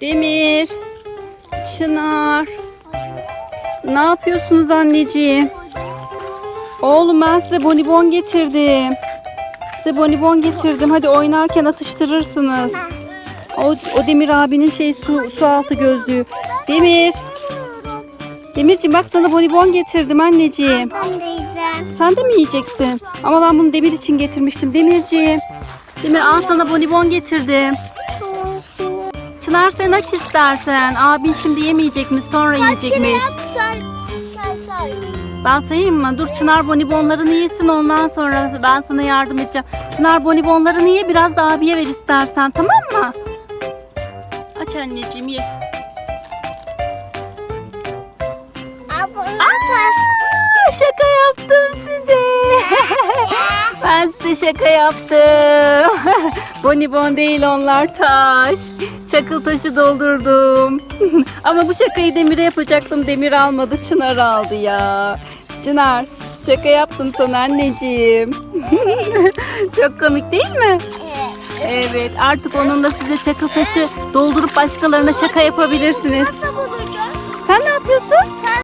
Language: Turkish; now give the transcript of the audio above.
Demir. Çınar. Ne yapıyorsunuz anneciğim? Oğlum ben size bonibon getirdim. Size bonibon getirdim. Hadi oynarken atıştırırsınız. O, o Demir abinin şey su, su altı gözlüğü. Demir. Demirciğim bak sana bonibon getirdim anneciğim. Ben de yiyeceğim. Sen de mi yiyeceksin? Ama ben bunu Demir için getirmiştim. Demirciğim. Demir al sana bonibon getirdim. Çınar sen aç istersen. Abin şimdi yemeyecekmiş sonra yiyecekmiş. Say, say, say. Ben sayayım mı? Dur Çınar bonibonlarını yesin ondan sonra ben sana yardım edeceğim. Çınar bonibonlarını ye biraz da abiye ver istersen tamam mı? Aç anneciğim ye. Taş. Aa, şaka yaptım size. Şaka yaptım. Bonibon değil onlar taş. Çakıl taşı doldurdum. Ama bu şakayı Demir'e yapacaktım. Demir almadı. Çınar aldı ya. Çınar şaka yaptım sana anneciğim. Çok komik değil mi? Evet artık onunla size çakıl taşı doldurup başkalarına şaka yapabilirsiniz. Nasıl?